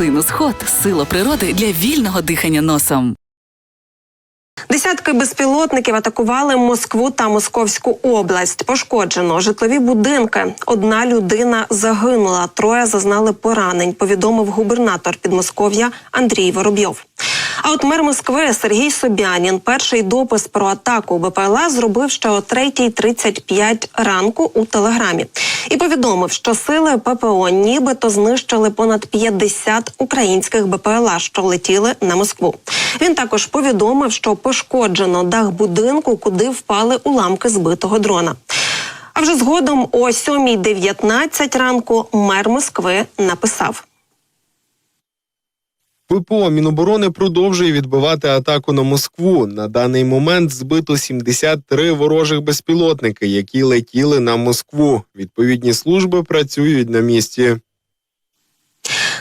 Синус сила природи для вільного дихання носом. Десятки безпілотників атакували Москву та Московську область. Пошкоджено житлові будинки. Одна людина загинула, троє зазнали поранень. Повідомив губернатор Підмосков'я Андрій Воробйов. А от мер Москви Сергій Собянін перший допис про атаку БПЛА зробив ще о 3.35 ранку у телеграмі і повідомив, що сили ППО нібито знищили понад 50 українських БПЛА, що летіли на Москву. Він також повідомив, що пошкоджено дах будинку, куди впали уламки збитого дрона. А вже згодом о 7.19 ранку мер Москви написав. ППО Міноборони продовжує відбивати атаку на Москву. На даний момент збито 73 ворожих безпілотники, які летіли на Москву. Відповідні служби працюють на місці.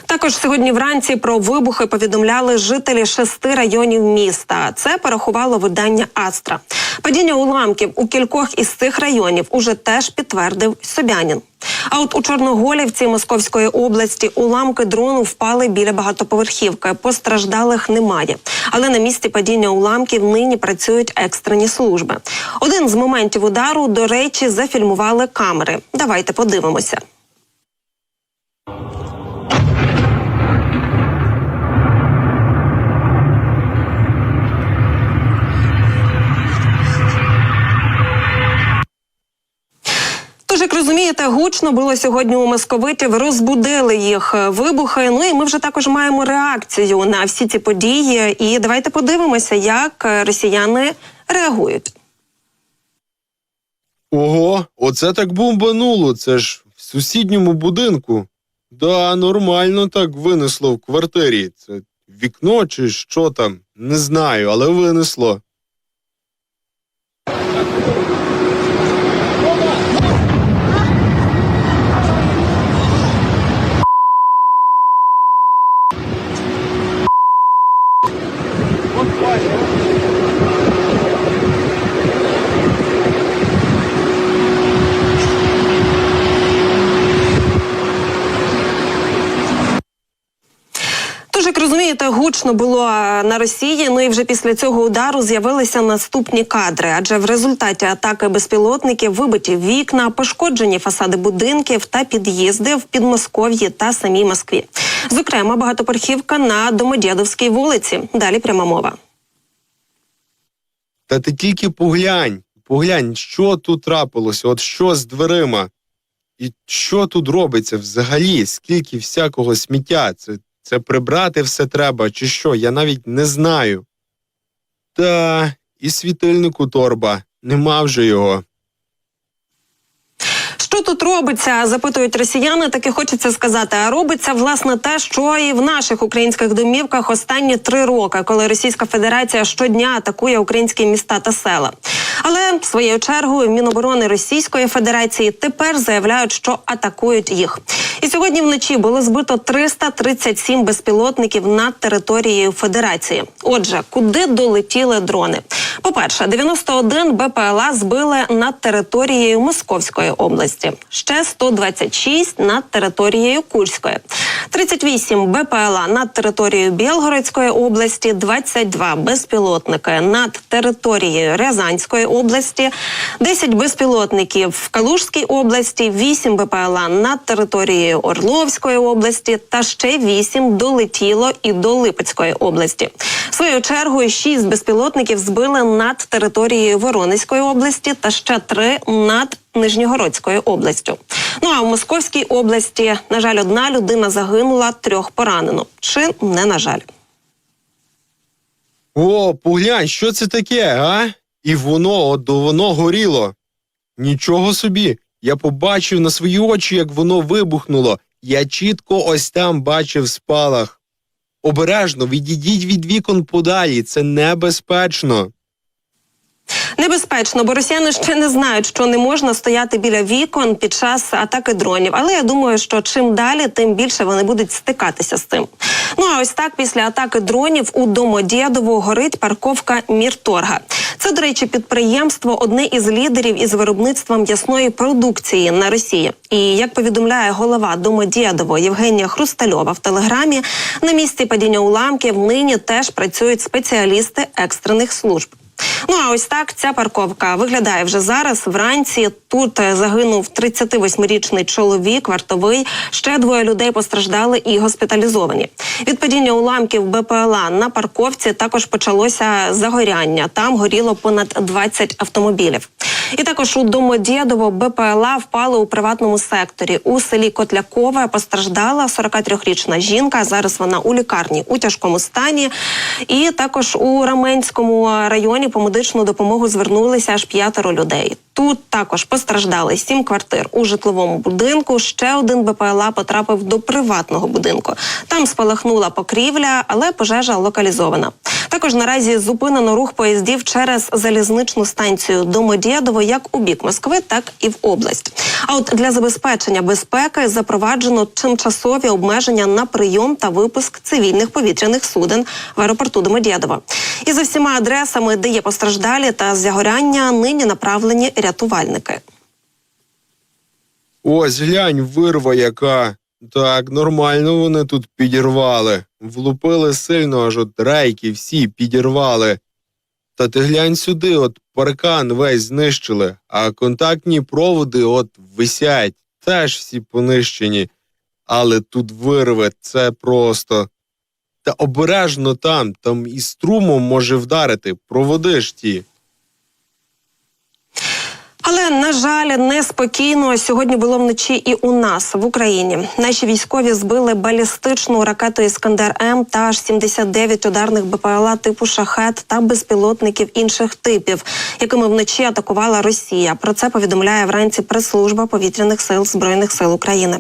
Також сьогодні вранці про вибухи повідомляли жителі шести районів міста. Це порахувало видання Астра. Падіння уламків у кількох із цих районів уже теж підтвердив Собянін. А от у Чорноголівці Московської області уламки дрону впали біля багатоповерхівки. Постраждалих немає. Але на місці падіння уламків нині працюють екстрені служби. Один з моментів удару, до речі, зафільмували камери. Давайте подивимося. Тож, як гучно було сьогодні у московитів, розбудили їх е, вибухи. Ну і ми вже також маємо реакцію на всі ці події. І давайте подивимося, як е, росіяни реагують. Ого, оце так бомбануло. Це ж в сусідньому будинку. Да, нормально так винесло в квартирі. Це вікно чи що там, не знаю, але винесло. Як розумієте, гучно було е, на Росії. Ну і вже після цього удару з'явилися наступні кадри. Адже в результаті атаки безпілотників вибиті вікна, пошкоджені фасади будинків та під'їзди в Підмосков'ї та самій Москві. Зокрема, багатоповерхівка на Домодєдовській вулиці. Далі пряма мова. Та ти тільки поглянь, поглянь, що тут трапилося, от що з дверима. І що тут робиться взагалі? Скільки всякого сміття? Це, це прибрати все треба, чи що? Я навіть не знаю. Та і світильнику торба, нема вже його. Що тут робиться? Запитують росіяни. Так і хочеться сказати. А робиться власне те, що і в наших українських домівках останні три роки, коли Російська Федерація щодня атакує українські міста та села. Але своєю чергою Міноборони Російської Федерації тепер заявляють, що атакують їх. І сьогодні вночі було збито 337 безпілотників над територією Федерації. Отже, куди долетіли дрони? По-перше, 91 БПЛА збили над територією Московської області, ще 126 над територією Курської, 38 БПЛА над територією Білгородської області, 22 безпілотники над територією Рязанської області, 10 безпілотників в Калужській області, 8 БПЛА над територією Орловської області та ще 8 долетіло і до Липецької області. Своєю чергою 6 безпілотників збили над територією Воронезької області та ще 3 над Нижньогородською областю. Ну а в Московській області, на жаль, одна людина загинула, трьох поранено. Чи не на жаль? О, поглянь, що це таке, а? І воно, от воно горіло. Нічого собі. Я побачив на свої очі, як воно вибухнуло. Я чітко ось там бачив спалах. Обережно відійдіть від вікон подалі, це небезпечно. Небезпечно, бо росіяни ще не знають, що не можна стояти біля вікон під час атаки дронів. Але я думаю, що чим далі, тим більше вони будуть стикатися з цим. Ну а ось так після атаки дронів у Домодєдово горить парковка Мірторга. Це, до речі, підприємство одне із лідерів із виробництва м'ясної продукції на Росії. І як повідомляє голова Домодєдово Євгенія Хрустальова в телеграмі, на місці падіння уламків нині теж працюють спеціалісти екстрених служб. Ну а ось так ця парковка виглядає вже зараз. Вранці тут е, загинув 38-річний чоловік, вартовий. Ще двоє людей постраждали і госпіталізовані. Від падіння уламків БПЛА на парковці також почалося загоряння. Там горіло понад 20 автомобілів. І також у Домодєдово БПЛА впали у приватному секторі. У селі Котлякове постраждала 43-річна жінка. Зараз вона у лікарні у тяжкому стані. І також у Раменському районі по медичну допомогу звернулися аж п'ятеро людей. Тут також постраждали сім квартир у житловому будинку. Ще один БПЛА потрапив до приватного будинку. Там спалахнула покрівля, але пожежа локалізована. Також наразі зупинено рух поїздів через залізничну станцію Домодєдово як у бік Москви, так і в область. А от для забезпечення безпеки запроваджено тимчасові обмеження на прийом та випуск цивільних повітряних суден в аеропорту Домодєдово. І за всіма адресами, де є постраждалі та загоряння, нині направлені рятувальники. Ось глянь, вирва яка. Так, нормально вони тут підірвали. Влупили сильно, аж от рейки всі підірвали. Та ти глянь сюди, от паркан весь знищили, а контактні проводи от висять, теж всі понищені. Але тут вирве, це просто. Та обережно там, там і струмом може вдарити, проводи ж ті. Але на жаль, неспокійно сьогодні було вночі і у нас в Україні. Наші військові збили балістичну ракету Іскандер М та аж 79 ударних БПЛА типу шахет та безпілотників інших типів, якими вночі атакувала Росія. Про це повідомляє вранці прес-служба повітряних сил збройних сил України.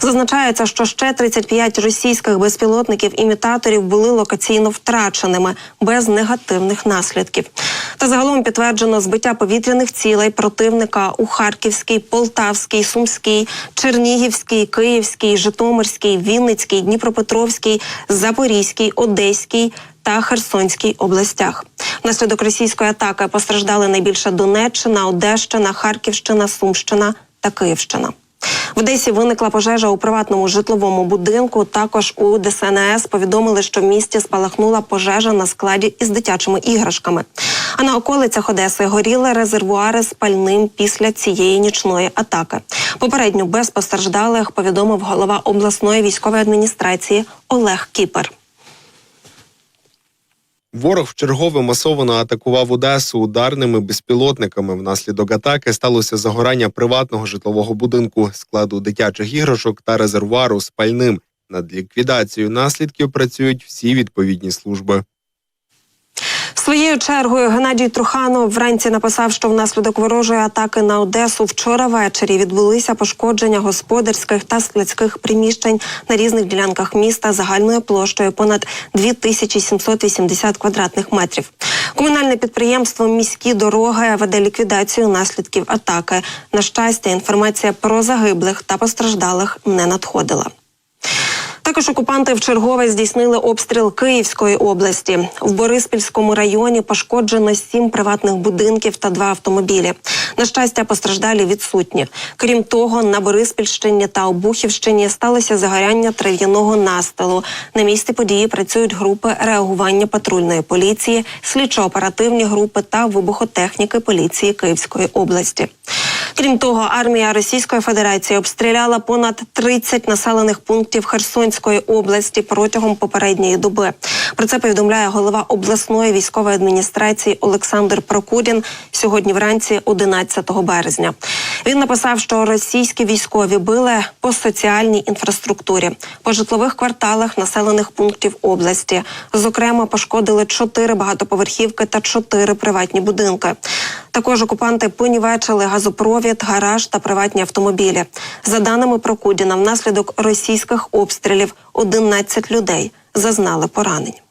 Зазначається, що ще 35 російських безпілотників імітаторів були локаційно втраченими без негативних наслідків. Та загалом підтверджено збиття повітряних цілей противника у Харківській, Полтавській, Сумській, Чернігівській, Київській, Житомирській, Вінницькій, Дніпропетровській, Запорізькій, Одеській. Та Херсонській областях внаслідок російської атаки постраждали найбільше Донеччина, Одещина, Харківщина, Сумщина та Київщина. В Одесі виникла пожежа у приватному житловому будинку. Також у ДСНС повідомили, що в місті спалахнула пожежа на складі із дитячими іграшками. А на околицях Одеси горіли резервуари з пальним після цієї нічної атаки. Попередньо без постраждалих повідомив голова обласної військової адміністрації Олег Кіпер. Ворог вчергове масово атакував Одесу ударними безпілотниками. Внаслідок атаки сталося загорання приватного житлового будинку, складу дитячих іграшок та резервуару з пальним. Над ліквідацією наслідків працюють всі відповідні служби. Своєю чергою Геннадій Труханов вранці написав, що внаслідок ворожої атаки на Одесу вчора ввечері відбулися пошкодження господарських та складських приміщень на різних ділянках міста загальною площею понад 2780 квадратних метрів. Комунальне підприємство Міські дороги веде ліквідацію наслідків атаки. На щастя, інформація про загиблих та постраждалих не надходила. Також окупанти в чергове здійснили обстріл Київської області. В Бориспільському районі пошкоджено сім приватних будинків та два автомобілі. На щастя, постраждалі відсутні. Крім того, на Бориспільщині та Обухівщині сталося загоряння трав'яного настилу. На місці події працюють групи реагування патрульної поліції, слідчо-оперативні групи та вибухотехніки поліції Київської області. Крім того, армія Російської Федерації обстріляла понад 30 населених пунктів Херсонської області протягом попередньої доби. Про це повідомляє голова обласної військової адміністрації Олександр Прокудін сьогодні вранці, 11 березня. Він написав, що російські військові били по соціальній інфраструктурі, по житлових кварталах населених пунктів області. Зокрема, пошкодили чотири багатоповерхівки та чотири приватні будинки. Також окупанти понівечили газопровід, гараж та приватні автомобілі. За даними Прокудіна, внаслідок російських обстрілів 11 людей зазнали поранень.